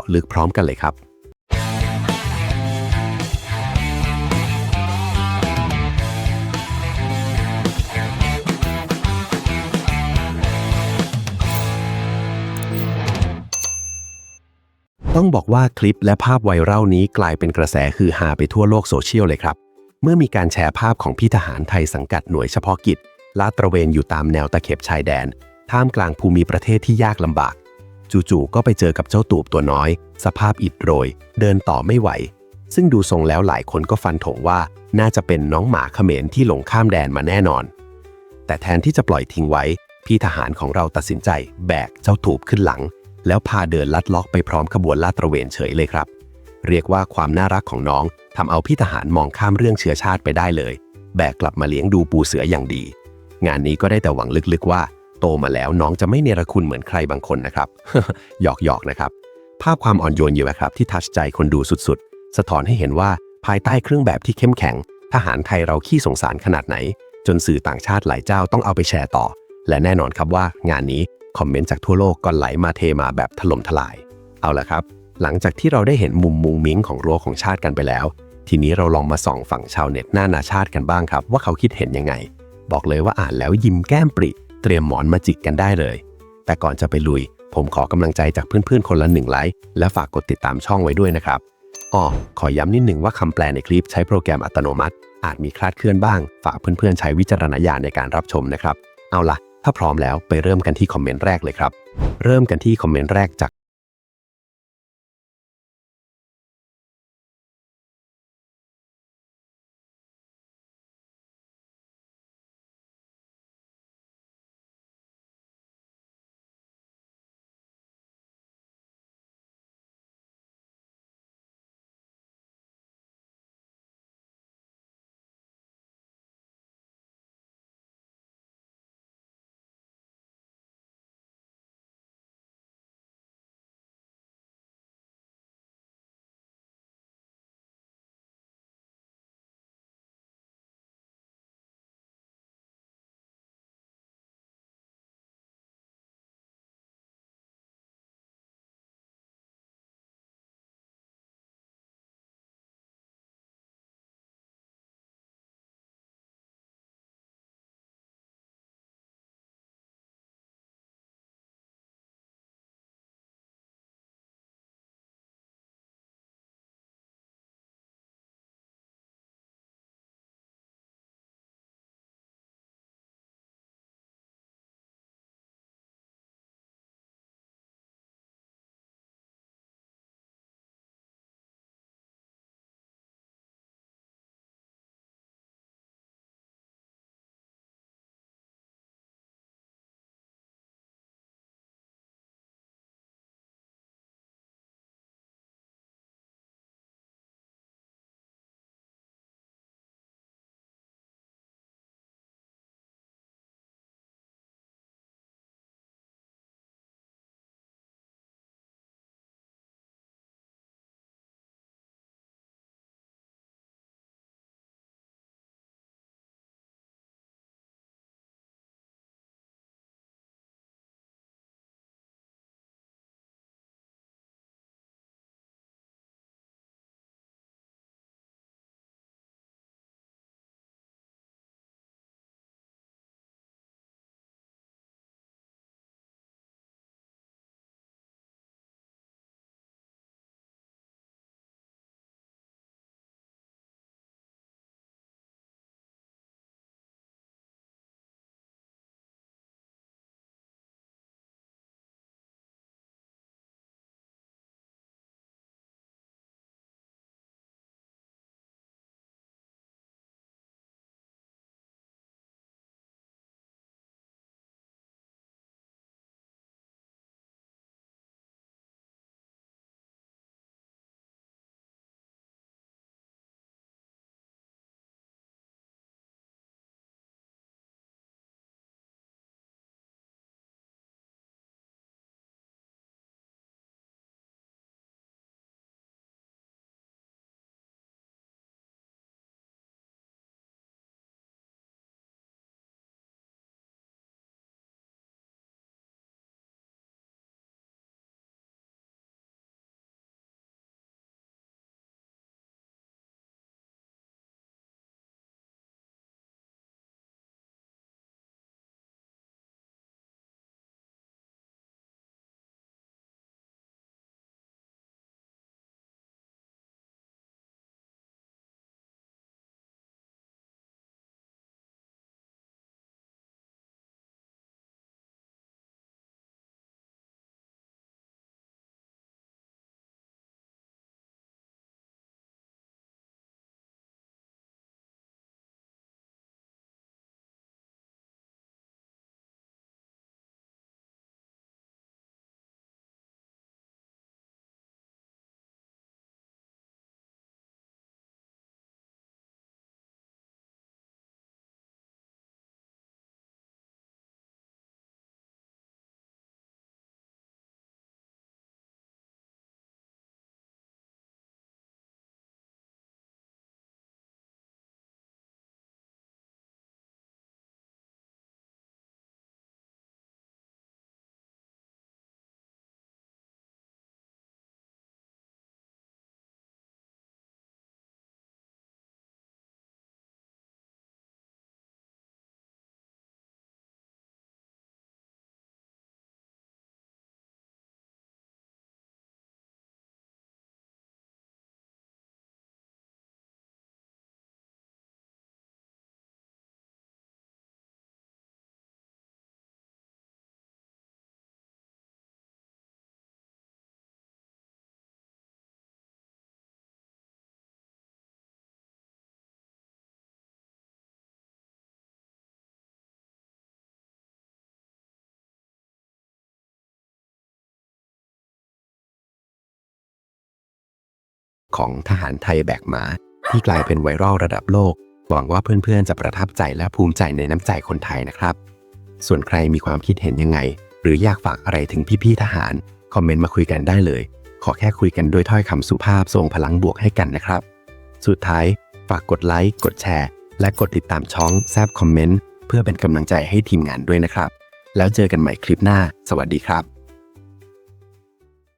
าะลึกพร้อมกันเลยครับ ต้องบอกว่าคลิปและภาพไวรัลนี้กลายเป็นกระแสคือฮาไปทั่วโลกโซเชียลเลยครับ เมื่อมีการแชร์ภาพของพี่ทหารไทยสังกัดหน่วยเฉพาะกิจลาดตระเวนอยู่ตามแนวตะเข็บชายแดน ท่ามกลางภูมิประเทศที่ยากลำบาก จู่ๆก็ไปเจอกับเจ้าตูบตัวน้อย สภาพอิดโรย เดินต่อไม่ไหว ซึ่งดูทรงแล้วหลายคนก็ฟันธงว่าน่าจะเป็นน้องหมาเขมรที่หลงข้ามแดนมาแน่นอน แต่แทนที่จะปล่อยทิ้งไว้ พี่ทหารของเราตัดสินใจ แบกเจ้าตูบขึ้นหลัง แล้วพาเดินลัดล็อกไปพร้อมขบวนลาดตระเวนเฉยเลยครับ เรียกว่าความน่ารักของน้องทำเอาพี่ทหารมองข้ามเรื่องเชื้อชาติไปได้เลย แบกกลับมาเลี้ยงดูปูเสืออย่างดี งานนี้ก็ได้แต่หวังลึกๆว่า โตมาแล้วน้องจะไม่เนรคุณเหมือนใครบางคนนะครับ หยอกๆนะครับ ภาพความอ่อนโยนอยู่นะครับที่ทัชใจคนดูสุดๆ สะท้อนให้เห็นว่าภายใต้เครื่องแบบที่เข้มแข็ง ทหารไทยเราขี้สงสารขนาดไหน จนสื่อต่างชาติหลายเจ้าต้องเอาไปแชร์ต่อ และแน่นอนครับว่างานนี้คอมเมนต์จากทั่วโลกก็ไหลมาเทมาแบบถล่มทลาย เอาละครับ หลังจากที่เราได้เห็นมุมมุงมิ้งของรั้วของชาติกันไปแล้ว ทีนี้เราลองมาส่องฝั่งชาวเน็ตหน้านาชาติกันบ้างครับ ว่าเขาคิดเห็นยังไง บอกเลยว่าอ่านแล้วยิ้มแก้มปริ เตรียมหมอนมาจิกกันได้เลย แต่ก่อนจะไปลุย ผมขอกำลังใจจากเพื่อนๆ คนละหนึ่งไลค์และฝากกดติดตามช่องไว้ด้วยนะครับอ้อขอย้ำนิดหนึ่งว่าคำแปลในคลิปใช้โปรแกรมอัตโนมัติ อาจมีคลาดเคลื่อนบ้าง ฝากเพื่อนๆ ใช้วิจารณญาณในการรับชมนะครับ เอาล่ะ ถ้าพร้อมแล้วไปเริ่มกันที่คอมเมนต์แรกเลยครับ เริ่มกันที่คอมเมนต์แรกจาก ของทหารไทยแบกหมา ที่กลายเป็นไวรัลระดับโลก หวังว่าเพื่อนๆ จะประทับใจและภูมิใจในน้ำใจคนไทยนะครับ ส่วนใครมีความคิดเห็นยังไง หรืออยากฝากอะไรถึงพี่ๆทหาร คอมเมนต์มาคุยกันได้เลย ขอแค่คุยกันด้วยถ้อยคำสุภาพทรงพลังบวกให้กันนะครับ สุดท้ายฝากกดไลค์กดแชร์ และกดติดตามช่องแซบคอมเมนต์เพื่อเป็นกำลังใจให้ทีมงานด้วยนะครับ แล้วเจอกันใหม่คลิปหน้า สวัสดีครับ